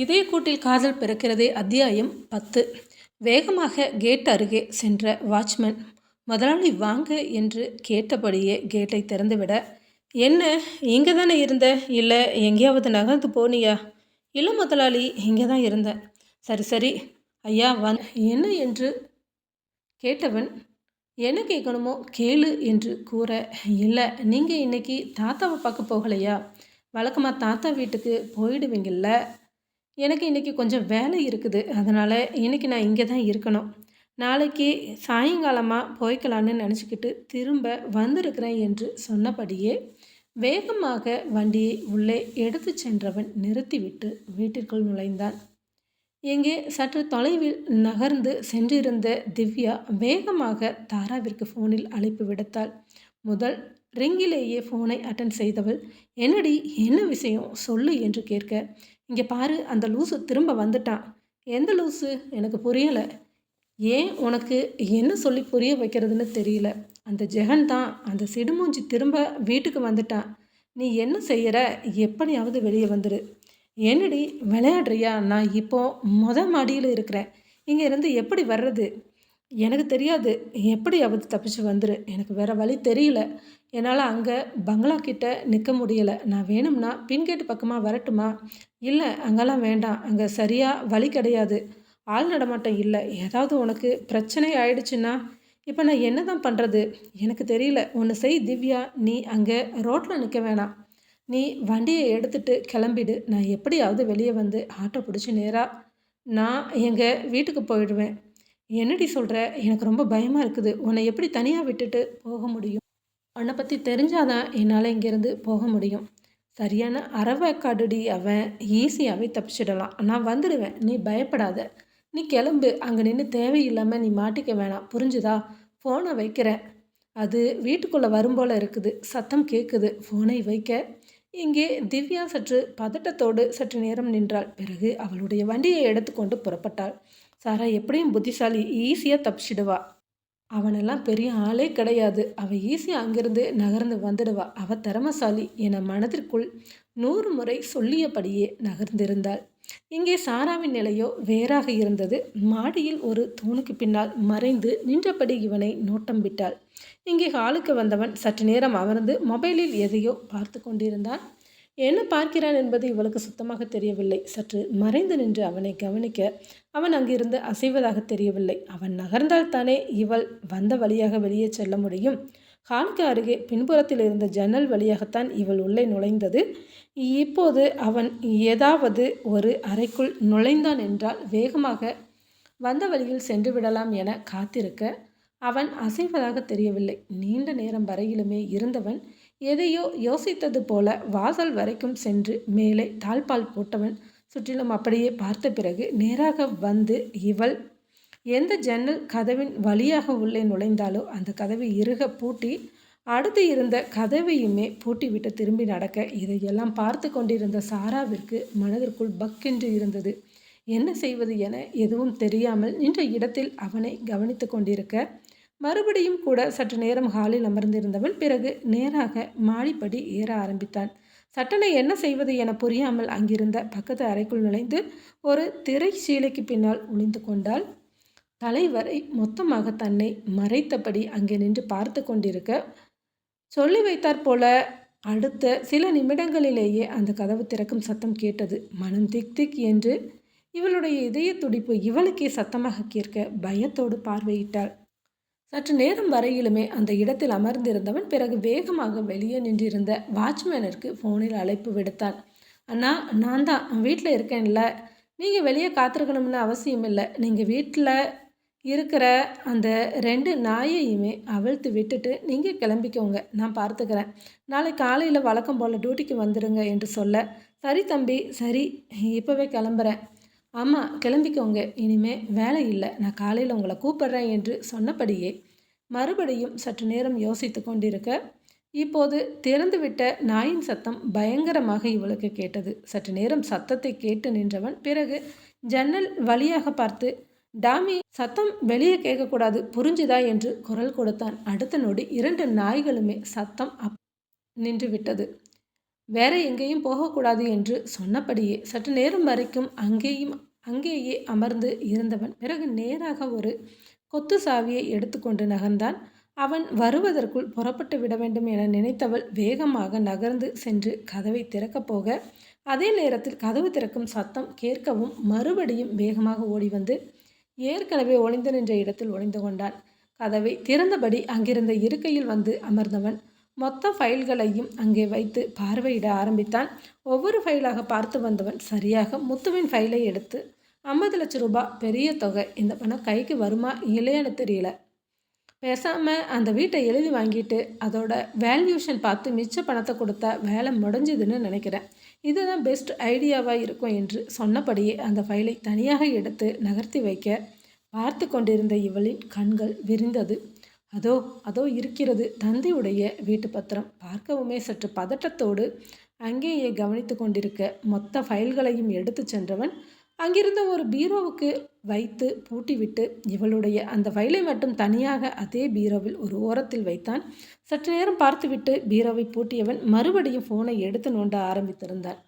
இதயக்கூட்டில் காதல் பிறக்கிறதே அத்தியாயம் பத்து. வேகமாக கேட் அருகே சென்ற வாட்ச்மேன் முதலாளி வாங்க என்று கேட்டபடியே கேட்டை திறந்துவிட என்ன இங்கே தானே இருந்த? இல்லை எங்கேயாவது நகர்ந்து போனியா? இல்லை முதலாளி இங்கே தான் இருந்தேன் சரி சரி ஐயா வந் என்ன என்று? கேட்டவன் என்ன கேட்கணுமோ கேளு என்று கூற இல்லை நீங்கள் இன்னைக்கு தாத்தாவை பார்க்க போகலையா? வழக்கமாக தாத்தா வீட்டுக்கு போயிடுவீங்கள்ல எனக்கு இன்றைக்கி கொஞ்சம் வேலை இருக்குது. அதனால் இன்றைக்கி நான் இங்கே தான் இருக்கணும். நாளைக்கு சாயங்காலமாக போய்க்கலான்னு நினச்சிக்கிட்டு திரும்ப வந்திருக்கிறேன் என்று சொன்னபடியே வேகமாக வண்டியை உள்ளே எடுத்து சென்றவன் நிறுத்திவிட்டு வீட்டிற்குள் நுழைந்தான். எங்கே சற்று தொலைவில் நகர்ந்து சென்றிருந்த திவ்யா வேகமாக தாராவிற்கு ஃபோனில் அழைப்பு விடுத்தாள். முதல் ரிங்கிலேயே ஃபோனை அட்டன் செய்தவள் என்னடி என்ன விஷயம்? சொல்லு என்று கேட்க இங்கே பாரு அந்த லூசு திரும்ப வந்துட்டான் எந்த லூசு? எனக்கு புரியலை. ஏன் உனக்கு என்ன சொல்லி புரிய வைக்கிறதுன்னு தெரியல. அந்த ஜெகன் தான் அந்த சிடுமூஞ்சி திரும்ப வீட்டுக்கு வந்துட்டான் நீ என்ன செய்கிற எப்படியாவது வெளியே வந்துடு என்னடி விளையாடுறியா? நான் இப்போ மொத மாடியில் இருக்கிறேன். இங்கே இருந்து எப்படி வர்றது? எனக்கு தெரியாது. எப்படியாவது தப்பிச்சு வந்துரு. எனக்கு வேறு வழி தெரியல. என்னால் அங்கே பங்களா கிட்ட நிற்க முடியலை. நான் வேணும்னா பின்கேட்டு பக்கமாக வரட்டுமா? இல்லை அங்கெல்லாம் வேண்டாம். அங்கே சரியாக வழி கிடையாது. ஆள் நடமாட்டம் இல்லை. ஏதாவது உனக்கு பிரச்சனை ஆயிடுச்சுன்னா இப்போ நான் என்ன தான் பண்ணுறது எனக்கு தெரியல. ஒன்று செய் திவ்யா. நீ அங்கே ரோட்டில் நிற்க வேணாம். நீ வண்டியை எடுத்துட்டு கிளம்பிடு. நான் எப்படியாவது வெளியே வந்து ஆட்டோ பிடிச்சி நேராக நான் எங்கள் வீட்டுக்கு போயிடுவேன். என்னடி சொல்கிற எனக்கு ரொம்ப பயமாக இருக்குது. உன்னை எப்படி தனியாக விட்டுட்டு போக முடியும்? உன்னை பற்றி தெரிஞ்சாதான் என்னால் இங்கேருந்து போக முடியும். சரியான அறவைக்காடுடி அவன். ஈஸியாகவே தப்பிச்சிடலாம். நான் வந்துடுவேன். நீ பயப்படாத. நீ கிளம்பு. அங்கே நின்று தேவையில்லாமல் நீ மாட்டிக்க வேணாம். புரிஞ்சுதா? ஃபோனை வைக்கிறேன். அது வீட்டுக்குள்ளே வரும்போல் இருக்குது. சத்தம் கேட்குது ஃபோனை வைக்க. இங்கே திவ்யா சற்று பதட்டத்தோடு சற்று நேரம் நின்றாள். பிறகு அவளுடைய வண்டியை எடுத்துக்கொண்டு புறப்பட்டாள். சாரா எப்படியும் புத்திசாலி ஈஸியாக தப்பிச்சிடுவா. அவனெல்லாம் பெரிய ஆளே கிடையாது. அவள் ஈஸியாக அங்கிருந்து நகர்ந்து வந்துடுவா. அவள் திறமசாலி என மனதிற்குள் நூறு முறை சொல்லியபடியே நகர்ந்திருந்தாள். இங்கே சாராவின் நிலையோ வேறாக இருந்தது. மாடியில் ஒரு தூணுக்கு பின்னால் மறைந்து நின்றபடி இவனை நோட்டம் விட்டாள். இங்கே ஹாலுக்கு வந்தவன் சற்று நேரம் அமர்ந்து மொபைலில் எதையோ பார்த்து கொண்டிருந்தான். என்ன பார்க்கிறான் என்பது இவளுக்கு சுத்தமாக தெரியவில்லை. சற்று மறைந்து நின்று அவனை கவனிக்க அவன் அங்கிருந்து அசைவதாக தெரியவில்லை. அவன் நகர்ந்தால் தானே இவள் வந்த வழியாக வெளியே செல்ல முடியும்? ஹாலுக்கு அருகே பின்புறத்தில் இருந்த ஜன்னல் வழியாகத்தான் இவள் உள்ளே நுழைந்தது. இப்போது அவன் ஏதாவது ஒரு அறைக்குள் நுழைந்தான் என்றால் வேகமாக வந்த வழியில் சென்று விடலாம் என காத்திருக்க அவன் அசைவதாக தெரியவில்லை. நீண்ட நேரம் வரையிலுமே இருந்தவன் எதையோ யோசித்தது போல வாசல் வரைக்கும் சென்று மேலே தாழ்பால் போட்டவன் சுற்றிலும் அப்படியே பார்த்த பிறகு நேராக வந்து இவள் எந்த ஜன்னல் கதவின் வழியாக உள்ளே நுழைந்தாலோ அந்த கதவை இறுக பூட்டி அடுத்து இருந்த கதவையுமே பூட்டிவிட்டு திரும்பி நடக்க இதையெல்லாம் பார்த்து கொண்டிருந்த சாராவிற்கு மனதிற்குள் பக்கென்று இருந்தது. என்ன செய்வது என எதுவும் தெரியாமல் நின்ற இடத்தில் அவனை கவனித்து கொண்டிருக்க மறுபடியும் கூட சற்று நேரம் ஹாலில் அமர்ந்திருந்தவன் பிறகு நேராக மாடிப்படி ஏற ஆரம்பித்தான். சட்டனை என்ன செய்வது என புரியாமல் அங்கிருந்த பக்கத்து அறைக்குள் நுழைந்து ஒரு திரை சீலைக்கு பின்னால் ஒளிந்து கொண்டால் தலைவரை மொத்தமாக தன்னை மறைத்தபடி அங்கே நின்று பார்த்து கொண்டிருக்க சொல்லி வைத்தாற் போல அடுத்த சில நிமிடங்களிலேயே அந்த கதவு திறக்கும் சத்தம் கேட்டது. மனம் திக் திக் என்று இவளுடைய இதய துடிப்பு இவளுக்கே சத்தமாக கேட்க பயத்தோடு பார்வையிட்டாள். சற்று நேரம் வரையிலுமே அந்த இடத்தில் அமர்ந்திருந்தவன் பிறகு வேகமாக வெளியே நின்றிருந்த வாட்ச்மேனிற்கு ஃபோனில் அழைப்பு விடுத்தான். அண்ணா நான் தான். வீட்டில் இருக்கேன்ல. நீங்கள் வெளியே காத்திருக்கணும்னு அவசியம் இல்லை. நீங்கள் வீட்டில் இருக்கிற அந்த ரெண்டு நாயையுமே அவிழ்த்து விட்டுட்டு நீங்கள் கிளம்பிக்கோங்க. நான் பார்த்துக்கிறேன். நாளை காலையில் வழக்கம் போல் டியூட்டிக்கு வந்துடுங்க என்று சொல்ல சரி தம்பி சரி. இப்போவே கிளம்புறேன். ஆமாம் கிளம்பிக்கோங்க. இனிமே வேலை இல்லை. நான் காலையில் உங்களை கூப்பிட்றேன் என்று சொன்னபடியே மறுபடியும் சற்று நேரம் யோசித்து கொண்டிருக்க இப்போது திறந்துவிட்ட நாயின் சத்தம் பயங்கரமாக இவளுக்கு கேட்டது. சற்று நேரம் சத்தத்தை கேட்டு நின்றவன் பிறகு ஜன்னல் வழியாக பார்த்து டாமி சத்தம் வெளியே கேட்கக்கூடாது புரிஞ்சுதா? என்று குரல் கொடுத்தான். அடுத்த நொடி இரண்டு நாய்களுமே சத்தம் அப் நின்று விட்டது வேற எங்கேயும் போகக்கூடாது என்று சொன்னபடியே சற்று நேரம் வரைக்கும் அங்கேயும் அங்கேயே அமர்ந்து இருந்தவன் பிறகு நேராக ஒரு கொத்து சாவியை எடுத்துக்கொண்டு நகர்ந்தான். அவன் வருவதற்குள் புறப்பட்டு விட வேண்டும் என நினைத்தவள் வேகமாக நகர்ந்து சென்று கதவை திறக்கப் போக அதே நேரத்தில் கதவு திறக்கும் சத்தம் கேட்கவும் மறுபடியும் வேகமாக ஓடி வந்து ஏற்கனவே ஒளிந்து நின்ற இடத்தில் ஒளிந்து கொண்டான். கதவை திறந்தபடி அங்கிருந்த இருக்கையில் வந்து அமர்ந்தவன் மொத்த ஃபைல்களையும் அங்கே வைத்து பார்வையிட ஆரம்பித்தான். ஒவ்வொரு ஃபைலாக பார்த்து வந்தவன் சரியாக முத்துவின் ஃபைலை எடுத்து ஐம்பது லட்சம் ரூபாய் பெரிய தொகை. இந்த பணம் கைக்கு வருமா இல்லையான்னு தெரியல. பேசாமல் அந்த வீட்டை எழுதி வாங்கிட்டு அதோட வேல்யூஷன் பார்த்து மிச்ச பணத்தை கொடுத்தா வேலை முடிஞ்சுதுன்னு நினைக்கிறேன். இதுதான் பெஸ்ட் ஐடியாவாக இருக்கும் என்று சொன்னபடியே அந்த ஃபைலை தனியாக எடுத்து நகர்த்தி வைக்க பார்த்து கொண்டிருந்த இவளின் கண்கள் விரிந்தது. அதோ அதோ இருக்கிறது. தந்தையுடைய வீட்டு பத்திரம். பார்க்கவுமே சற்று பதட்டத்தோடு அங்கேயே கவனித்து கொண்டிருக்க மொத்த ஃபைல்களையும் எடுத்து சென்றவன் அங்கிருந்த ஒரு பீரோவுக்கு வைத்து பூட்டிவிட்டு இவளுடைய அந்த ஃபைலை மட்டும் தனியாக அதே பீரோவில் ஒரு ஓரத்தில் வைத்தான். சற்று நேரம் பார்த்துவிட்டு பீரோவை பூட்டியவன் மறுபடியும் ஃபோனை எடுத்து நோண்ட ஆரம்பித்திருந்தான்.